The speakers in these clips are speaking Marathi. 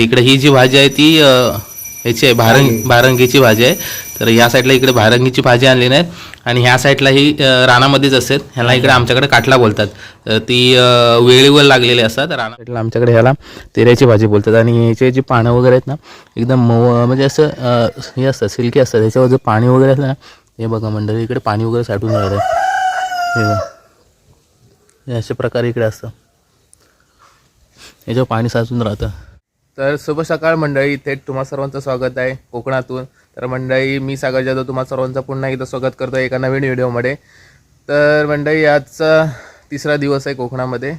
इकडे ही जी भाजी आहे ती ह्याची आहे भारंग भारंगीची भाजी आहे. तर या साईडला इकडे भारंगीची भाजी आणली नाही आणि ह्या साईडला ही रानामध्येच असते ह्याला इकडे आमच्याकडे काटला बोलतात. तर ती वेळेवर लागलेली असतात. राना साईडला आमच्याकडे ह्याला तेऱ्याची भाजी बोलतात. आणि ह्याचे जी पानं वगैरे आहेत ना एकदम मऊ म्हणजे असं हे असतं सिल्की असतं त्याच्यावर जे पाणी वगैरे असतं ना हे बघा मंडळी इकडे पाणी वगैरे साठून राहिलं हे बघा. हे अशा प्रकारे इकडे असतं. याच्यावर पाणी साचून राहतं. तर शुभ सकाळ मंडळी. थेट तुम्हा सर्वांचं स्वागत आहे कोकणातून. तर मंडळी मी सागर जाधव तुम्हा सर्वांचं पुन्हा एकदा स्वागत करतो एका नवीन व्हिडिओमध्ये. तर मंडळी आजचा तिसरा दिवस आहे कोकणामध्ये.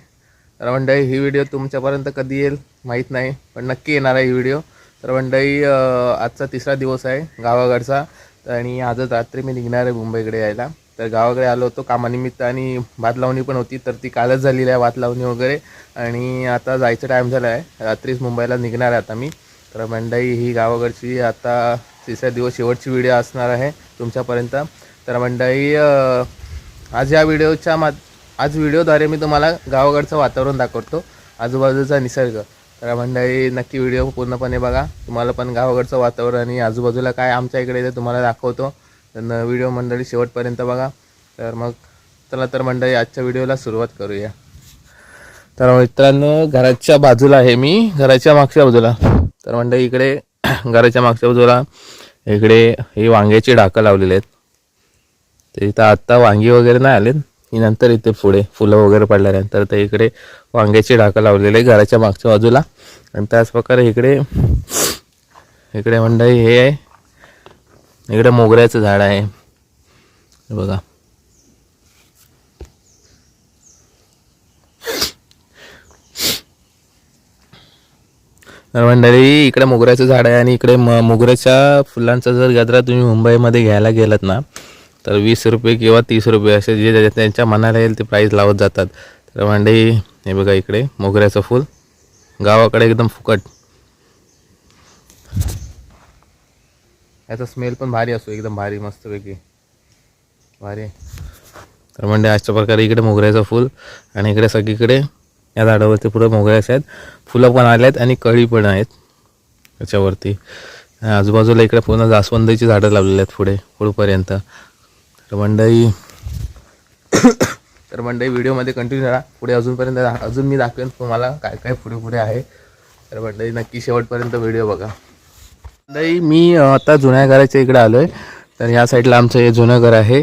तर मंडळी ही व्हिडिओ तुमच्यापर्यंत कधी येईल माहीत नाही पण नक्की येणार आहे ही व्हिडिओ. तर मंडळी आजचा तिसरा दिवस आहे गावाकडचा. आणि आजच रात्री मी निघणार आहे मुंबईकडे यायला. तर गावाकडे आलो होतो कामानिमित्त आणि भात लावणी पण होती तर ती कालच झालेली आहे भात लावणी वगैरे. आणि आता जायचं टाईम झाला आहे. रात्रीच मुंबईला निघणार आहे आता मी. तर मंडई ही गावाकडची आता तिसऱ्या दिवस शेवटची व्हिडिओ असणार आहे तुमच्यापर्यंत. तर मंडई आज या व्हिडिओच्या मा आज व्हिडिओद्वारे मी तुम्हाला गावाकडचं वातावरण दाखवतो. आजूबाजूचा निसर्ग. तर मंडळी नक्की व्हिडिओ पूर्णपणे बघा. तुम्हाला पण गावाकडचं वातावरण आणि आजूबाजूला काय आमच्या इकडे ते तुम्हाला दाखवतो. तर न- व्हिडिओ मंडळी शेवटपर्यंत बघा. तर मग चला तर मंडळी आजच्या व्हिडिओला सुरुवात करूया. तर मित्रांनो घराच्या बाजूला आहे मी. घराच्या मागच्या बाजूला. तर मंडळी इकडे घराच्या मागच्या बाजूला इकडे हे वांग्याची डाकं लावलेले आहेत. तर इथं आत्ता वांगी वगैरे नाही आलेत. ही नंतर इथे पुढे फुलं वगैरे पडल्यानंतर तर इकडे वांग्याची डाकं लावलेली आहे घराच्या मागच्या बाजूला. आणि त्याच प्रकारे इकडे इकडे मंडळी हे आहे. इकडे मोगऱ्याचं झाड आहे. बघा. तर मंडळी इकडे मोगऱ्याचं झाड आहे आणि इकडे म मोगऱ्याच्या फुलांचा जर गजरा तुम्ही मुंबईमध्ये घ्यायला गेलात ना तर वीस रुपये किंवा तीस रुपये असे जे जे त्यांच्या मनाला येईल ते प्राईस लावत जातात. तर मंडळी हे बघा इकडे मोगऱ्याचं फूल. गावाकडे एकदम फुकट. याचा स्मेल पण भारी असतो एकदम भारी मस्तपैकी. भारी. तर म्हणजे अशा प्रकारे इकडे मोगऱ्याचं फूल आणि इकडे सगळीकडे या झाडावरती पुढं मोगऱ्याचे आहेत. फुलं पण आले आहेत आणि कळी पण आहेत त्याच्यावरती आजूबाजूला इकडे पूर्ण जास्वंदीची झाडं लावलेली आहेत पुढे पुढपर्यंत. तर मंडई तर मंडई व्हिडिओमध्ये कंटिन्यू राहा. पुढे अजूनपर्यंत अजून मी दाखवेन तुम्हाला काय काय पुढे पुढे आहे. तर मंडई नक्की शेवटपर्यंत व्हिडिओ बघा. मंडई मी आता जुन्या घराच्या इकडे आलो आहे तर ह्या साईडला आमचं हे जुनं घर आहे.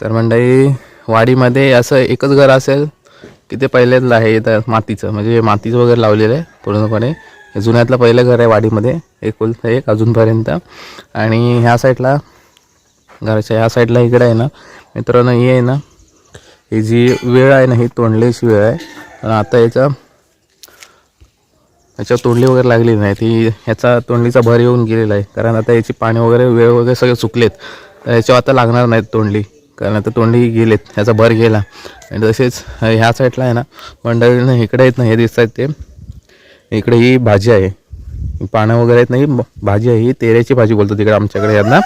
तर मंडई वाडीमध्ये असं एकच घर असेल की ते पहिल्यांदा आहे इथं मातीचं. म्हणजे मातीचं वगैरे लावलेलं आहे पूर्णपणे. हे जुन्यातलं पहिलं घर आहे वाडीमध्ये एकुलतं एक अजूनपर्यंत. आणि ह्या साईडला घराच्या ह्या साईडला इकडे आहे ना मित्रांनो ही आहे ना ही जी वेळ आहे ना ही तोंडलीची वेळ आहे. पण आता याचा याच्यावर तोंडली वगैरे लागली नाही. ती ह्याचा तोंडलीचा भर येऊन गेलेला आहे. कारण आता याची पाणी वगैरे वेळ वगैरे सगळे सुकलेत. तर याच्यावर आता लागणार नाहीत तोंडली. कारण आता तोंडली गेलेत. ह्याचा भर गेला. आणि तसेच ह्या साईडला आहे ना मंडळीनं इकडे येत नाही हे दिसत आहेत ते. इकडे ही भाजी आहे. पानं वगैरे आहेत नाही भाजी आहे. ही तेऱ्याची भाजी बोलतो तिकडे आमच्याकडे यांना.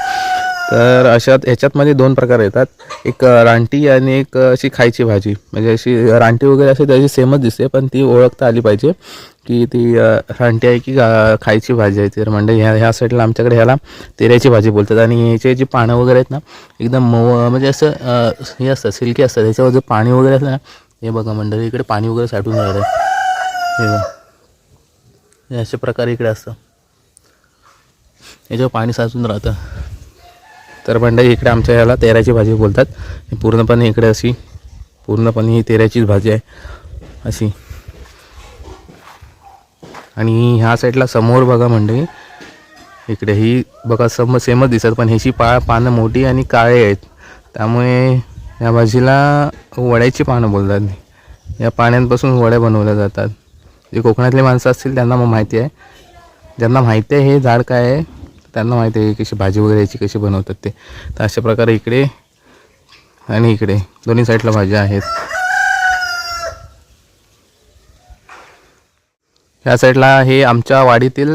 तर अशात ह्याच्यातमध्ये दोन प्रकार येतात. एक रानटी आणि एक अशी खायची भाजी. म्हणजे अशी रानटी वगैरे असे त्याची सेमच दिसते पण ती ओळखता आली पाहिजे की ती रानटी आहे की खायची भाजी आहे तर म्हणजे ह्या ह्या साईडला आमच्याकडे ह्याला तेऱ्याची भाजी बोलतात. आणि ह्याचे जी पानं वगैरे आहेत ना एकदम मऊ म्हणजे असं हे असतं सिल्की असतं. त्याच्यावर जे पाणी वगैरे असतं ना हे बघा मंडळी इकडे पाणी वगैरे साठून राहिलं हे बघा. हे अशा प्रकारे इकडे असतं. याच्यावर पाणी साचून राहतं. तर मंडळी इकडे आमच्या ह्याला तेराची भाजी बोलतात. पूर्णपणे इकडे अशी पूर्णपणे ही तेराचीच भाजी आहे. अशी. आणि ह्या साईडला समोर बघा मंडळी इकडे ही बघा सम सेमच दिसत पण ह्याची पा पानं मोठी आणि काळे आहेत. त्यामुळे या भाजीला वड्याची पानं बोलतात. या पाण्यांपासून वड्या बनवल्या जातात. जे कोकणातले माणसं असतील त्यांना मग माहिती आहे. ज्यांना माहिती आहे हे झाड काय आहे त्यांना माहिती आहे कशी भाजी वगैरे याची कशी बनवतात ते. तर अशा प्रकारे इकडे आणि इकडे दोन्ही साईडला भाज्या आहेत. ह्या साईडला हे आमच्या वाडीतील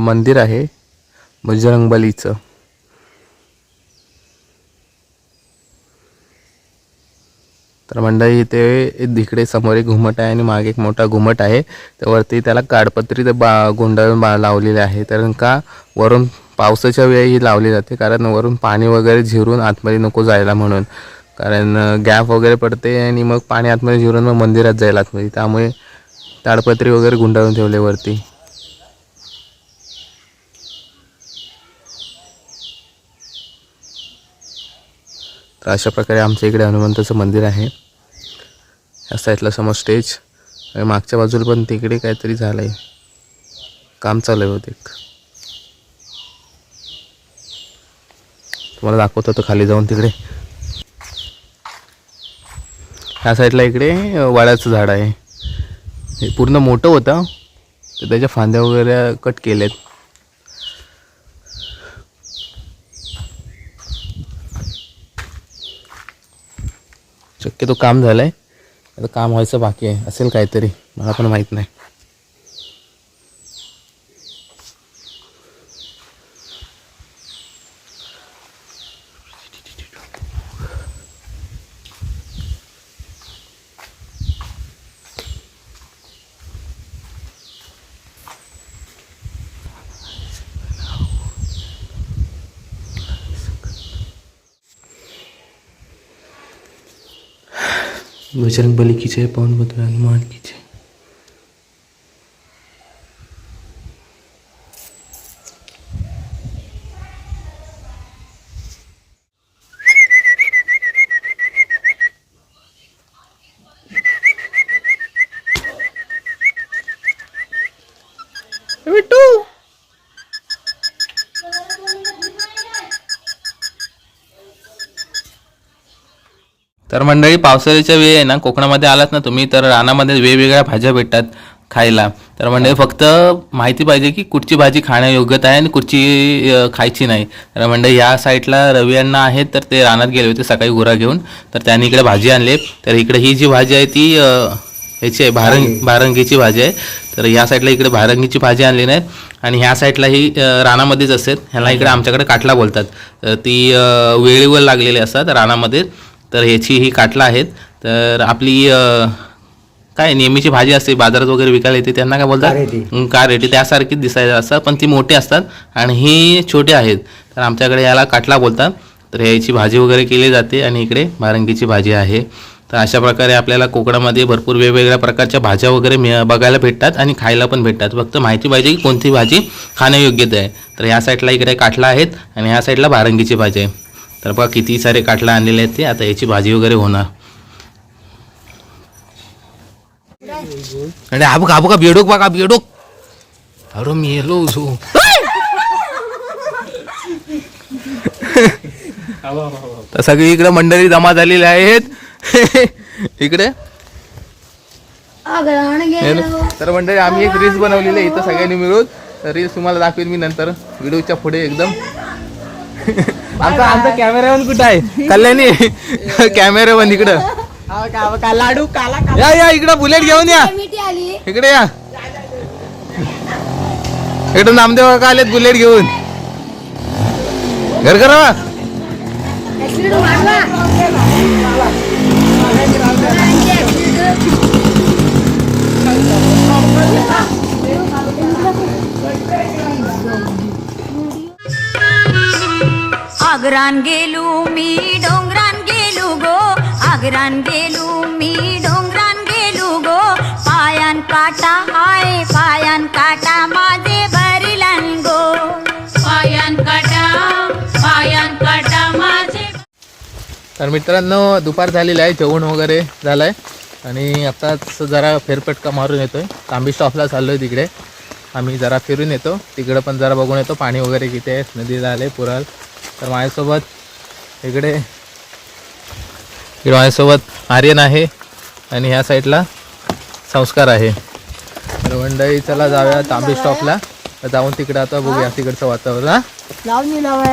मंदिर आहे बजरंगबलीचं तर मंडळी इथे इकडे समोर एक घुमट आहे आणि मागे एक मोठा घुमट आहे. त्यावरती त्याला काडपत्री ते बा गुंडाळून बा लावलेले आहे. कारण का वरून पावसाच्या वेळी ही लावली जाते कारण वरून पाणी वगैरे झिरून आतमध्ये नको जायला म्हणून. कारण गॅप वगैरे पडते आणि मग पाणी आतमध्ये झिरून मग मंदिरात जाईल आतमध्ये त्यामुळे ताडपत्री वगैरे गुंडाळून ठेवले वरती. तर अशा प्रकारे आमच्या इकडे हनुमंताचं मंदिर आहे. या साईडला समोर स्टेज आणि मागच्या बाजूला पण तिकडे काहीतरी झालं आहे काम चालू आहे बहुतेक. तुम्हाला दाखवत होतं खाली जाऊन तिकडे. ह्या साईडला इकडे वाड्याचं वाळ्याचं झाड आहे. हे पूर्ण मोठं होतं. तर त्याच्या फांद्या वगैरे कट केल्या आहेत शक्यतो काम झालं आहे आता काम व्हायचं बाकी आहे. असेल काहीतरी. मला पण माहीत नाही. बजरंग बली की जय पवन पुत्र हनुमान की जय बिट्टू तर मंडळी पावसाळ्याच्या वेळी आहे ना कोकणामध्ये आलात ना तुम्ही तर रानामध्ये वेगवेगळ्या भाज्या भेटतात खायला. तर मंडळी फक्त माहिती पाहिजे की कुठची भाजी खाण्यायोग्यता आहे आणि कुठची खायची नाही. तर मंडळी या साईडला रवी अण्णा आहेत तर ते रानात गेले होते सकाळी गुरा घेऊन. तर त्यांनी इकडे भाजी आणली. तर इकडे ही जी भाजी आहे ती ह्याची आहे भारंग भारंगीची भाजी आहे. तर ह्या साईडला इकडे भारंगीची भाजी आणली नाही. आणि ह्या साईडला ही रानामध्येच असते ह्याला इकडे आमच्याकडे काटला बोलतात. तर ती वेळेवर लागलेली असतात रानामध्ये. तर ह्याची ही काटला आहेत. तर आपली काय नेहमीची भाजी असते बाजारात वगैरे विकायला येते त्यांना काय बोलतात? हं, कारेटी त्यासारखीच दिसायला असतात पण ती मोठी असतात आणि ही छोटी आहेत. तर आमच्याकडे याला काटला बोलतात. तर ह्याची भाजी वगैरे केली जाते आणि इकडे भारंगीची भाजी आहे. तर अशा प्रकारे आपल्याला कोकणामध्ये भरपूर वेगवेगळ्या प्रकारच्या भाज्या वगैरे मिळ बघायला भेटतात आणि खायला पण भेटतात. फक्त माहिती पाहिजे की कोणती भाजी खाण्यायोग्यता आहे. तर ह्या साईडला इकडे काटला आहेत आणि ह्या साईडला भारंगीची भाजी आहे. तर बघा किती सारे काटला आणलेले आहेत ते. आता याची भाजी वगैरे होणार. आणि हा बघा बघा बेडूक बघा बेडूक. अरे मी येलो झो तर सगळी इकडे मंडळी जमा झालेली आहेत. इकडे. तर मंडळी आम्ही एक रील्स बनवलेली आहे इथं सगळ्यांनी मिळून. रील्स तुम्हाला दाखवेन मी नंतर. व्हिडिओच्या पुढे एकदम. आमचा आमचा कॅमेरामॅन कुठं आहे? कल्याणी. कॅमेरामॅन इकडं. लाडू काला या या इकडं बुलेट घेऊन या. आली. इकडे या. इकडे नामदेव काका आलेत बुलेट घेऊन. घर करा आग्रान गेलो मी डोंगरान गेलो गो. आग्रान गेलो मी डोंगरान गेलो गो. पायान काटा हाय पायान काटा माझे भरिलन गो. पायान काटा पायान काटा माझे तर मित्रांनो दुपार झालेली आहे जेवण वगैरे झालं आहे आणि आताच जरा फेरपटका मारून येतोय. तांबी स्टॉपला चाललो आहे तिकडे. आम्ही जरा फिरून येतो. तिकडं पण जरा बघून येतो. पाणी वगैरे किती आहे नदीला आले पुराल. तर माझ्यासोबत इकडे माझ्यासोबत आर्यन आहे आणि ह्या साईडला संस्कार आहे. तर मंडळी चला जाऊया तांबी स्टॉपला. तर जाऊन तिकडे आता बघूया तिकडचं वातावरण हा.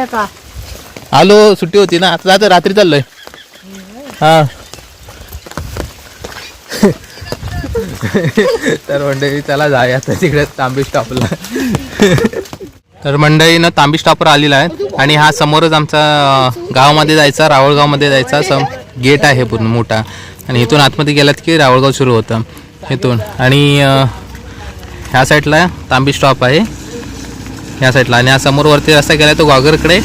का? आलो सुट्टी होती ना. आता जातो रात्री चाललोय. हा. तर मंडळी चला जाऊया आता तिकडे तांबी स्टॉपला. तर मंडळीनं तांबी स्टॉपवर आलेला आहे आणि हा समोरच आमचा गावामध्ये जायचा रावळगावमध्ये जायचा. सम गेट आहे पूर्ण मोठा. आणि इथून आतमध्ये गेलात की रावळगाव सुरू होतं. इथून. आणि ह्या साईडला तांबी स्टॉप आहे. ह्या साईडला आणि हा समोरवरती रस्ता गेला तो ग्वागरकडे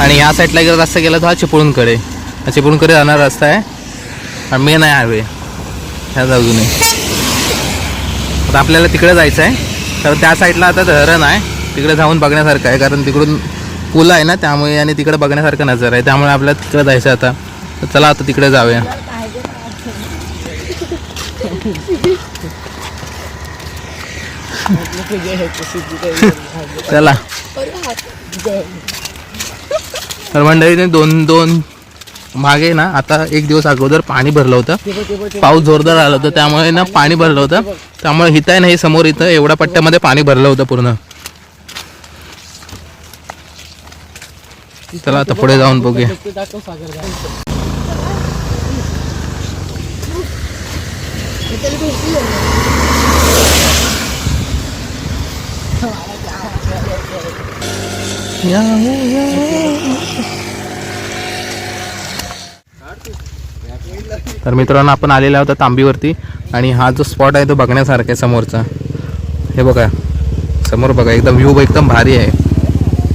आणि ह्या साईडला गेला रस्ता गेला तो हा चिपळूणकडे. हा चिपळूणकडे जाणारा रस्ता आहे. आणि मेन आहे हायवे ह्या बाजूने आता आपल्याला तिकडे जायचं आहे तर त्या साईडला आता धरण आहे. तिकडे जाऊन बघण्यासारखं आहे कारण तिकडून पुलं आहे ना त्यामुळे आणि तिकडे बघण्यासारखं नजर आहे. त्यामुळे आपल्याला तिकडे जायचं आहे आता. तर चला आता तिकडे जाऊया. चला. तर मंडळीने दोन दोन मागे ना आता एक दिवस अगोदर पाणी भरलं होतं. पाऊस जोरदार आला होता त्यामुळे ना पाणी भरलं होतं. त्यामुळे हिथं आहे ना हे समोर इथं एवढ्या पट्ट्यामध्ये पाणी भरलं होतं पूर्ण. चला आता पुढे जाऊन बघूया. तर मित्रांनो आपण आलेला होता तांबीवरती आणि हा जो स्पॉट आहे तो बघण्यासारखा आहे समोरचा. हे बघा. समोर बघा एकदम व्ह्यू एकदम भारी आहे.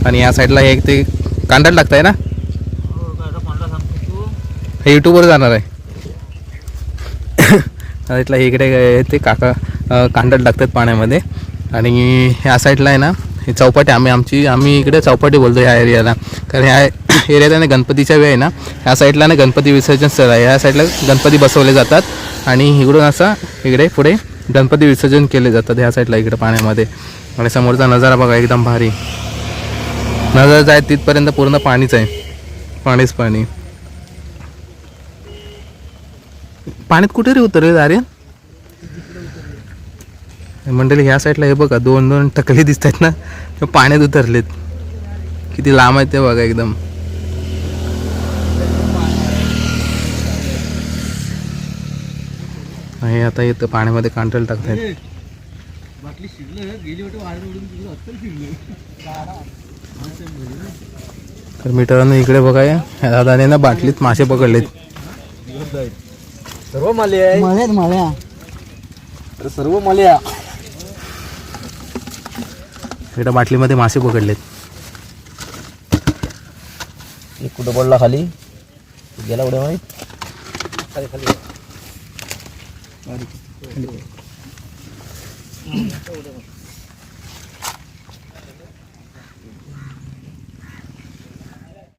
आणि या साईडला एक ते कांडट लागताय आहे ना? हे यूट्यूबवर जाणार आहे. इथला इकडे ते काका अं, लागतात पाण्यामध्ये. आणि ह्या साईडला आहे ना हे चौपाटी आम्ही आमची आम्ही इकडे चौपाटी बोलतो ह्या एरियाला. कारण ह्या एरियात आहे ना गणपतीच्या वेळ आहे ना ह्या साईडला ना गणपती विसर्जन स्थळ आहे. ह्या साईडला गणपती बसवले जातात. आणि इकडून असं इकडे पुढे गणपती विसर्जन केले जातात ह्या साईडला इकडे पाण्यामध्ये. आणि समोरचा नजारा बघा एकदम भारी. नजर जाय तिथपर्यंत पूर्ण पाणीच आहे. पाणीच पाणी. पाण्यात कुठे रे उतरले आर्यन मंडळी ह्या साईडला हे बघा दोन दोन टकले दिसत आहेत ना. ते पाण्यात उतरलेत. किती लांब आहेत ते बघा एकदम. हे आता येतं पाण्यामध्ये कांटल टाकतायत. तर मित्रांनो इकडे बघा ह्या दादाने ना बाटलीत मासे पकडलेत. सर्व माले सर्व माले आहे. इकडे बाटलीमध्ये मासे पकडलेत. एक कुठं पडला खाली? गेला उड्या माहीत? खाली. खाली.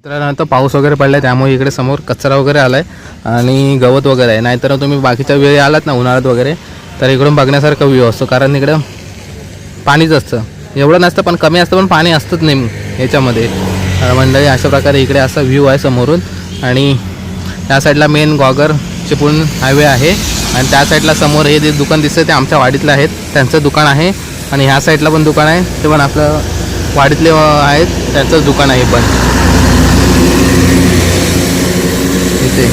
तर पाऊस वगैरे पडलाय त्यामुळे इकडे समोर कचरा वगैरे आलाय आणि गवत वगैरे आहे. नाहीतर तुम्ही बाकीच्या वेळी आलात ना उन्हाळ्यात वगैरे तर इकडून बघण्यासारखं व्ह्यू असतो. कारण इकडं पाणीच असतं. एवढं नसतं पण कमी असतं पण पाणी असतंच नेम याच्यामध्ये. मंडळी अशा प्रकारे इकडे असा व्ह्यू आहे समोरून. आणि त्या साईडला मेन गॉगर चिपळूण हायवे आहे. आणि त्या साईडला समोर हे जे दुकान दिसतं ते आमच्या वाडीतलं आहेत. त्यांचं दुकान आहे. आणि ह्या साईडला पण दुकान आहे. ते पण आपलं वाडीतले आहेत. त्यांचंच दुकान आहे पण. इथे.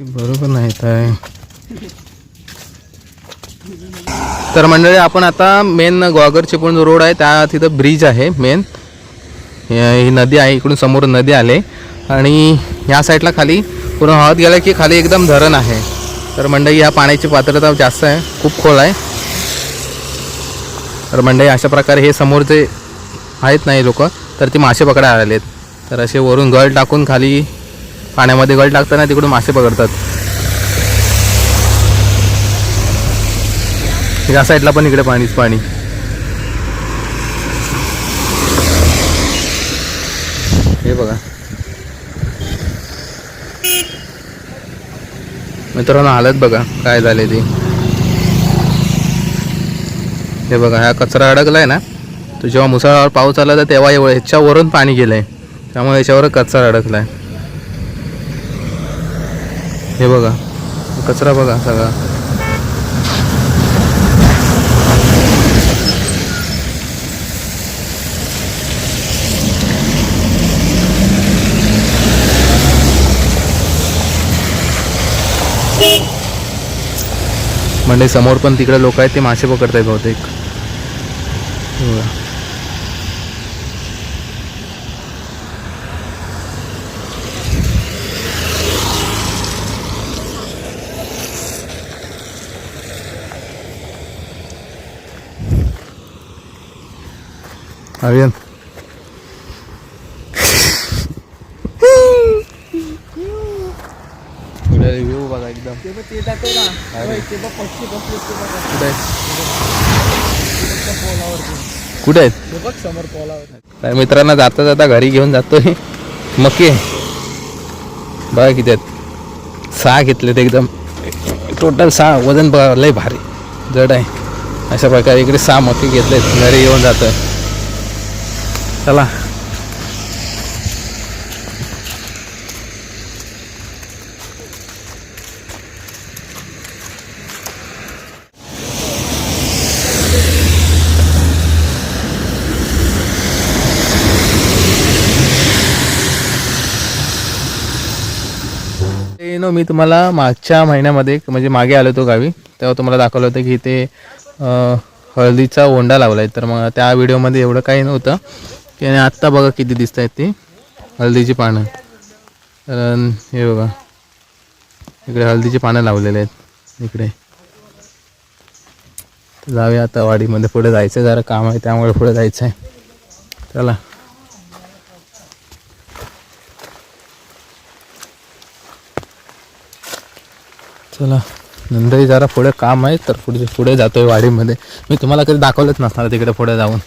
बरोबर नाही काय तर मंडळी आपण आता मेन ग्वागर चिपळूण जो रोड आहे त्या तिथं ब्रिज आहे मेन ही नदी आहे इकडून समोर नदी आले. आणि ह्या साईडला खाली पूर्ण हळद गेला की खाली एकदम धरण आहे. तर मंडळी ह्या पाण्याची पात्रता जास्त आहे खूप खोल आहे. तर मंडळी अशा प्रकारे हे समोरचे आहेत नाही लोक तर ते मासे पकडायला आहेत तर असे वरून गळ टाकून खाली पाण्यामध्ये गळ टाकताना तिकडून मासे पकडतात. या साईडला पण इकडे पाणीच पाणी. हे बघा. मित्रांनो हालत बघा काय झाले ते. हे बघा हा कचरा अडकला आहे ना तो जेव्हा मुसळावर पाऊस आला तर तेव्हा एवढं ह्याच्यावरून पाणी गेलं आहे त्यामुळे याच्यावर कचरा अडकला आहे हे बघा कचरा बघा सगळा. म्हणजे समोर पण तिकडे लोक आहेत ते मासे पकडत आहेत बहुतेक Arian. Udah review bakal kita. Coba tidak कुठे आहेत? काय मित्रांना जाता जाता घरी घेऊन जातोय. मके बघा किती आहेत. सहा घेतलेत एकदम. टोटल सहा. वजन बघा लय भारी. जड आहे. अशा प्रकारे इकडे सहा मके घेतलेत. घरी येऊन जातोय. चला. मित्रांनो मी तुम्हाला मागच्या महिन्यामध्ये म्हणजे मागे आलो होतो गावी तेव्हा तुम्हाला दाखवलं होतं की इथे हळदीचा ओंडा लावला आहे तर मग त्या व्हिडिओमध्ये एवढं काही नव्हतं. की आणि आत्ता बघा किती दिसत आहेत ती हळदीची पानं. तर हे बघा. इकडे हळदीची पानं लावलेले आहेत. इकडे. जाऊया आता वाडीमध्ये. पुढे जायचं आहे, जरा काम आहे त्यामुळे पुढे जायचं आहे चला. चला नंतरही जरा पुढे काम आहे तर पुढे पुढे आहे वाडीमध्ये. मी तुम्हाला कधी दाखवलंच नसणार तिकडे पुढे जाऊन.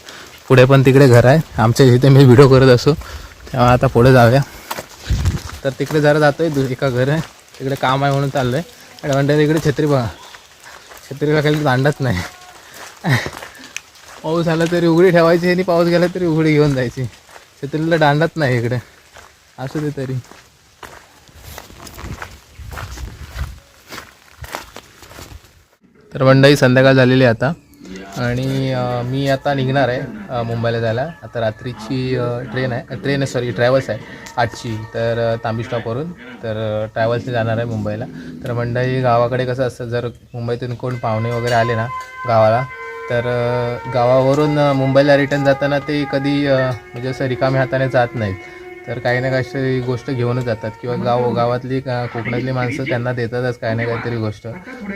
पुढे पण तिकडे घर आहे. आमच्या इथे मी व्हिडिओ करत असो. तेव्हा आता पुढे जाऊया. तर तिकडे जरा जातो आहे एका घर आहे. तिकडे काम आहे म्हणून चाललं आणि म्हणते तिकडे छत्री बघा. छत्रीला काही दांडच नाही. पाऊस आला तरी उघडी ठेवायची आणि पाऊस गेला तरी उघडी घेऊन जायची. छत्रीला दांडत नाही इकडे. असू दे तरी. तर मंडई संध्याकाळ झालेली आहे आता. आणि मी आता निघणार आहे मुंबईला जायला. आता रात्रीची ट्रेन आहे ट्रेन आहे सॉरी ट्रॅव्हल्स आहे आठची. तर तांबी स्टॉपवरून तर ट्रॅव्हल्सने जाणार आहे मुंबईला. तर मंडई गावाकडे कसं असतं जर मुंबईतून कोण पाहुणे वगैरे आले ना गावाला तर गावावरून मुंबईला रिटर्न जाताना ते कधी म्हणजे असं रिकाम्या हाताने जात नाहीत. तर काही ना काही गोष्ट घेऊनच जातात. किंवा गाव गावातली का कोकणातली माणसं त्यांना देतातच काही ना काहीतरी गोष्ट.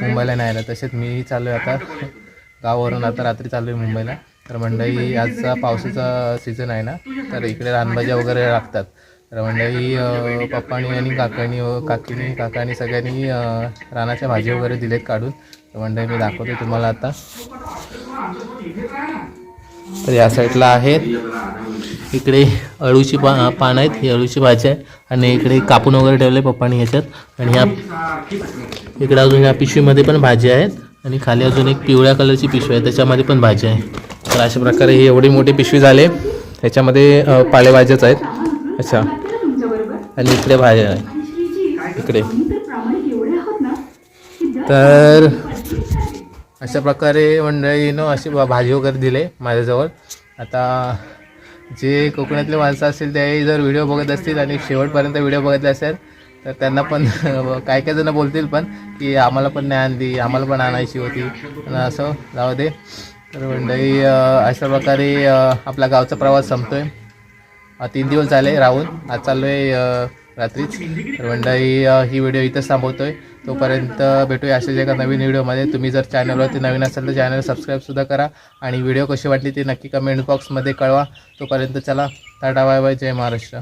मुंबईला न्यायला तसेच मीही चालू आहे आता. गावावरून आता रात्री चालू आहे मुंबईला. तर मंडई आजचा पावसाचा सीझन आहे ना. तर इकडे रानभाज्या वगैरे लागतात. तर मंडई पप्पानी आणि काकानी काकीनी काकानी सगळ्यांनी रानाच्या भाजी वगैरे दिलेत काढून. तर मंडई मी दाखवतो तुम्हाला आता. तर या साईडला आहेत. इकडे अळूची पा पानं आहेत ही अळूची भाजी आहे. आणि इकडे कापून वगैरे ठेवले पप्पानी ह्याच्यात. आणि ह्या इकडे अजून या पिशवीमध्ये पण भाजी आहेत. आणि खाली अजून एक पिवळ्या कलरची पिशवी आहे. त्याच्यामध्ये पण भाजी आहे तर अशा प्रकारे ही एवढी मोठी पिशवी झाली. त्याच्यामध्ये पालेभाज्याच आहेत. अच्छा. आणि इकडे भाज्या आहेत. इकडे. तर अशा प्रकारे मंडळीनं अशी भाजी वगैरे दिले माझ्याजवळ. आता जे कोकणातले माणसं असतील ते जर व्हिडिओ बघत असतील आणि शेवटपर्यंत व्हिडिओ बघितले असेल तर त्यांना पण काय काय जण बोलतील पण की आम्हाला पण नाही आणली आम्हाला पण आणायची होती. असं जाऊ दे. तर मंडळी अशा प्रकारे आपला गावचा प्रवास संपतो आहे तीन दिवस झाले राहून आज चाललो आहे रात्रीच. तर मंडळी ही व्हिडिओ इथंच आहे तोपर्यंत भेटूया अशाच एका नवीन व्हिडिओमध्ये. तुम्ही जर चॅनलवरती नवीन असाल तर चॅनल सबस्क्राईबसुद्धा करा आणि व्हिडिओ कशी वाटली ती नक्की कमेंट बॉक्समध्ये कळवा. तोपर्यंत चला टाटा बाय बाय जय महाराष्ट्र.